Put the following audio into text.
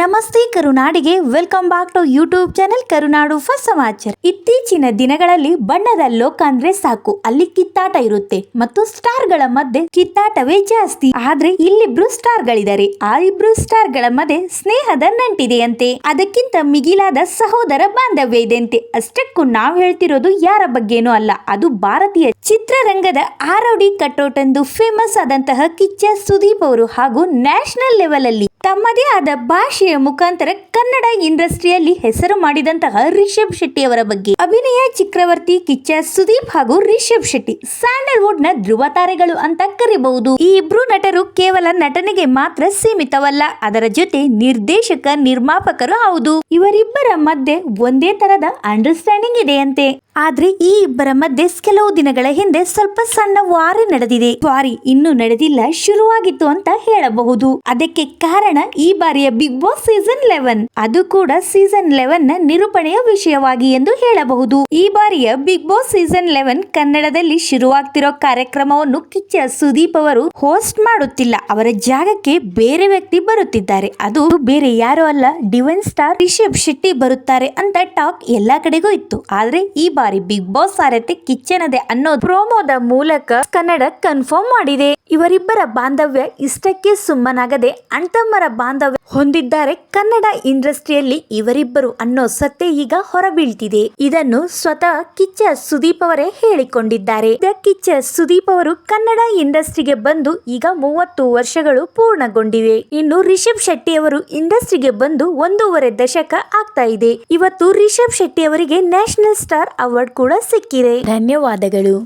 ನಮಸ್ತೆ ಕರುನಾಡಿಗೆ welcome back to YouTube channel Karunadu first ಸಮಾಚಾರ. ಇತ್ತೀಚಿನ ದಿನಗಳಲ್ಲಿ ಬಣ್ಣದ ಲೋಕ ಅಂದ್ರೆ ಸಾಕು, ಅಲ್ಲಿ ಕಿತ್ತಾಟ ಇರುತ್ತೆ ಮತ್ತು ಸ್ಟಾರ್ಗಳ ಮಧ್ಯೆ ಕಿತ್ತಾಟವೇ ಜಾಸ್ತಿ. ಆದ್ರೆ ಇಲ್ಲಿಬ್ರು ಸ್ಟಾರ್ ಗಳಿದ್ದಾರೆ ಆ ಇಬ್ರು ಸ್ಟಾರ್ಗಳ ಮಧ್ಯೆ ಸ್ನೇಹದ ನಂಟಿದೆಯಂತೆ. ಅದಕ್ಕಿಂತ ಮಿಗಿಲಾದ ಸಹೋದರ ಬಾಂಧವ್ಯ ಇದೆಯಂತೆ. ಅಷ್ಟಕ್ಕೂ ನಾವ್ ಹೇಳ್ತಿರೋದು ಯಾರ ಬಗ್ಗೆನೂ ಅಲ್ಲ, ಅದು ಭಾರತೀಯ ಚಿತ್ರರಂಗದ ಆರೋಡಿ ಕಟೌಟ್ ಎಂದು ಫೇಮಸ್ ಆದಂತಹ ಕಿಚ್ಚ ಸುದೀಪ್ ಅವರು ಹಾಗೂ ನ್ಯಾಷನಲ್ ಲೆವೆಲ್ ಅಲ್ಲಿ. ತಮ್ಮದೇ ಆದ ಭಾಷೆಯ ಮುಖಾಂತರ ಕನ್ನಡ ಇಂಡಸ್ಟ್ರಿಯಲ್ಲಿ ಹೆಸರು ಮಾಡಿದಂತಹ ರಿಷಬ್ ಶೆಟ್ಟಿ ಅವರ ಬಗ್ಗೆ. ಅಭಿನಯ ಚಕ್ರವರ್ತಿ ಕಿಚ್ಚ ಸುದೀಪ್ ಹಾಗೂ ರಿಷಬ್ ಶೆಟ್ಟಿ. ಸ್ಯಾಂಡಲ್ವುಡ್ನ ಧ್ರುವ ತಾರೆಗಳು ಅಂತ ಕರಿಬಹುದು. ಈ ಇಬ್ರು ನಟರು ಕೇವಲ ನಟನೆಗೆ ಮಾತ್ರ ಸೀಮಿತವಲ್ಲ, ಅದರ ಜೊತೆ ನಿರ್ದೇಶಕ, ನಿರ್ಮಾಪಕರು ಹೌದು. ಇವರಿಬ್ಬರ ಮಧ್ಯೆ ಒಂದೇ ತರದ ಅಂಡರ್ಸ್ಟ್ಯಾಂಡಿಂಗ್ ಇದೆಯಂತೆ. ಆದ್ರೆ ಈ ಇಬ್ಬರ ಮಧ್ಯೆ ಕೆಲವು ದಿನಗಳ ಹಿಂದೆ ಸ್ವಲ್ಪ ಸಣ್ಣ ವಾರಿ ನಡೆದಿದೆ. ವಾರಿ ಇನ್ನೂ ನಡೆದಿಲ್ಲ, ಶುರುವಾಗಿತ್ತು ಅಂತ ಹೇಳಬಹುದು. ಅದಕ್ಕೆ ಕಾರಣ ಈ ಬಾರಿಯ ಬಿಗ್ ಬಾಸ್ ಸೀಸನ್ ಲೆವೆನ್ ಅದು ಕೂಡ ಸೀಸನ್ ಲೆವೆನ್ನ ನಿರೂಪಣೆಯ ವಿಷಯವಾಗಿ ಎಂದು ಹೇಳಬಹುದು. ಈ ಬಾರಿಯ ಬಿಗ್ ಬಾಸ್ ಸೀಸನ್ ಲೆವೆನ್ ಕನ್ನಡದಲ್ಲಿ ಶುರುವಾಗ್ತಿರೋ ಕಾರ್ಯಕ್ರಮವನ್ನು ಕಿಚ್ಚ ಸುದೀಪ್ ಅವರು ಹೋಸ್ಟ್ ಮಾಡುತ್ತಿಲ್ಲ. ಅವರ ಜಾಗಕ್ಕೆ ಬೇರೆ ವ್ಯಕ್ತಿ ಬರುತ್ತಿದ್ದಾರೆ. ಅದು ಬೇರೆ ಯಾರು ಅಲ್ಲ ಡಿವೈನ್ ಸ್ಟಾರ್ ರಿಷಬ್ ಶೆಟ್ಟಿ ಬರುತ್ತಾರೆ ಅಂತ ಟಾಕ್ ಎಲ್ಲಾ ಕಡೆಗೂ ಇತ್ತು. ಆದ್ರೆ ಈ ಬಾರಿ ಬಿಗ್ ಬಾಸ್ ಸಾರಥಿ ಕಿಚ್ಚನದೆ ಅನ್ನೋ ಪ್ರೋಮೋದ ಮೂಲಕ ಕನ್ನಡ ಕನ್ಫರ್ಮ್ ಮಾಡಿದೆ. ಇವರಿಬ್ಬರ ಬಾಂಧವ್ಯ ಇಷ್ಟಕ್ಕೆ ಸುಮ್ಮನಾಗದೆ ಅಣ್ತಮ್ಮರ ಬಾಂಧವ್ಯ ಹೊಂದಿದ್ದಾರೆ ಕನ್ನಡ ಇಂಡಸ್ಟ್ರಿಯಲ್ಲಿ ಇವರಿಬ್ಬರು ಅನ್ನೋ ಸತ್ಯ ಈಗ ಹೊರಬೀಳ್ತಿದೆ. ಇದನ್ನು ಸ್ವತಃ ಕಿಚ್ಚ ಸುದೀಪ್ ಅವರೇ ಹೇಳಿಕೊಂಡಿದ್ದಾರೆ. ಕಿಚ್ಚ ಸುದೀಪ್ ಅವರು ಕನ್ನಡ ಇಂಡಸ್ಟ್ರಿಗೆ ಬಂದು ಈಗ ಮೂವತ್ತು ವರ್ಷಗಳು ಪೂರ್ಣಗೊಂಡಿವೆ. ಇನ್ನು ರಿಷಬ್ ಶೆಟ್ಟಿ ಅವರು ಇಂಡಸ್ಟ್ರಿಗೆ ಬಂದು ಒಂದೂವರೆ ದಶಕ ಆಗ್ತಾ ಇದೆ. ಇವತ್ತು ರಿಷಬ್ ಶೆಟ್ಟಿ ಅವರಿಗೆ ನ್ಯಾಷನಲ್ ಸ್ಟಾರ್ ಅವಾರ್ಡ್ ಕೂಡ ಸಿಕ್ಕಿದೆ. ಧನ್ಯವಾದಗಳು.